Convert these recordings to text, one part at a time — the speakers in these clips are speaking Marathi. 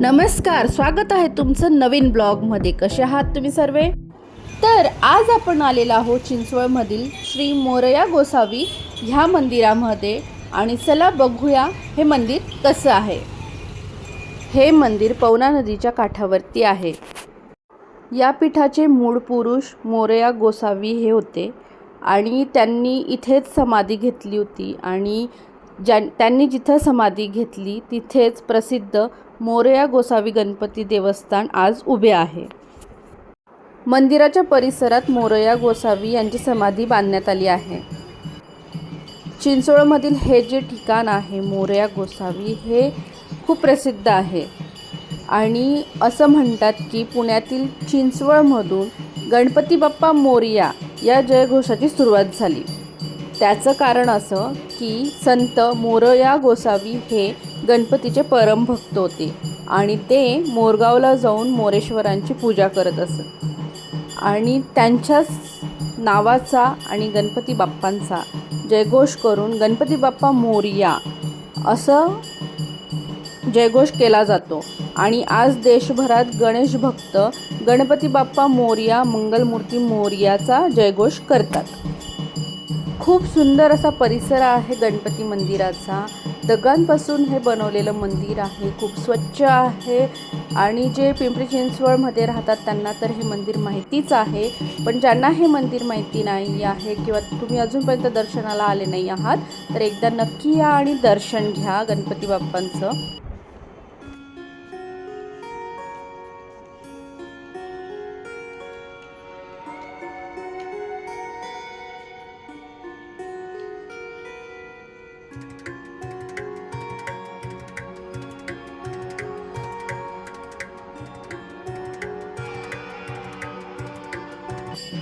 नमस्कार स्वागत आहे तुमचं नवीन ब्लॉगमध्ये. कसे आहात तुम्ही सर्व? तर आज आपण आलेलो आहोत चिंचवडमधील श्री मोरया गोसावी ह्या मंदिरामध्ये आणि चला बघूया हे मंदिर कसं आहे. हे मंदिर पवना नदीच्या काठावरती आहे. या पीठाचे मूळ पुरुष मोरया गोसावी हे होते आणि त्यांनी इथेच समाधी घेतली होती आणि ज्या त्यांनी जिथं समाधी घेतली तिथेच प्रसिद्ध मोरया गोसावी गणपती देवस्थान आज उभे आहे. मंदिराच्या परिसरात मोरया गोसावी यांची समाधी बांधण्यात आली आहे. चिंचोळमधील हे जे ठिकाण आहे मोरया गोसावी हे खूप प्रसिद्ध आहे. आणि असं म्हणतात की पुण्यातील चिंचवळमधून गणपती बाप्पा मोरया या जयघोषाची सुरुवात झाली. त्याचं कारण असं की संत मोरया गोसावी हे गणपतीचे परमभक्त होते आणि ते मोरगावला जाऊन मोरेश्वरांची पूजा करत असत. आणि त्यांच्याच नावाचा आणि गणपती बाप्पांचा जयघोष करून गणपती बाप्पा मोरिया असं जयघोष केला जातो. आणि आज देशभरात गणेश भक्त गणपती बाप्पा मोरया मंगलमूर्ती मोरयाचा जयघोष करतात. खूप सुंदर असा परिसर आहे गणपती मंदिराचा. दगडांपासून हे बनवलेलं मंदिर आहे खूप स्वच्छ आहे आणि जे पिंपरी चिंचवडमध्ये राहतात त्यांना तर हे मंदिर माहितीच आहे. पण ज्यांना हे मंदिर माहिती नाही आहे किंवा तुम्ही अजूनपर्यंत दर्शनाला आले नाही आहात तर एकदा नक्की या आणि दर्शन घ्या गणपती बाप्पांचं.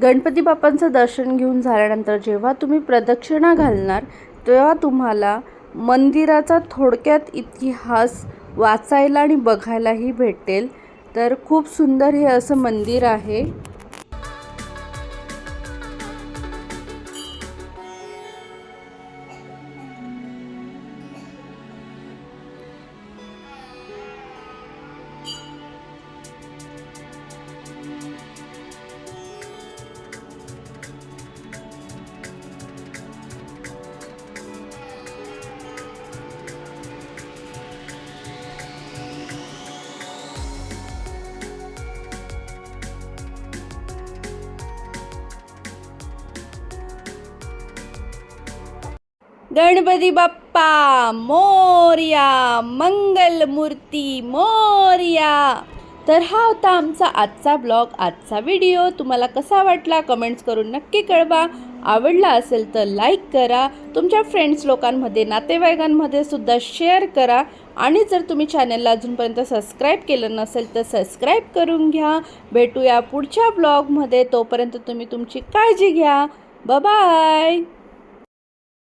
गणपती बाप्पांचं दर्शन घेऊन झाल्यानंतर जेव्हा तुम्ही प्रदक्षिणा घालणार तेव्हा तुम्हाला मंदिराचा थोडक्यात इतिहास वाचायला आणि बघायलाही भेटेल. तर खूप सुंदर हे असं मंदिर आहे. गणपती बाप्पा मोर्या मंगलमूर्ती मोर्या. तर हा होता आमचा आजचा ब्लॉग आजचा व्हिडिओ. तुम्हाला कसा वाटला कमेंट्स करून नक्की कळवा. आवडला असेल तर लाईक करा. तुमच्या फ्रेंड्स लोकांमध्ये नातेवाईकांमध्ये सुद्धा शेअर करा. आणि जर तुम्ही चॅनलला अजूनपर्यंत सबस्क्राईब केलं नसेल तर सबस्क्राईब करून घ्या. भेटूया पुढच्या ब्लॉगमध्ये. तोपर्यंत तुम्ही तुमची काळजी घ्या. बाय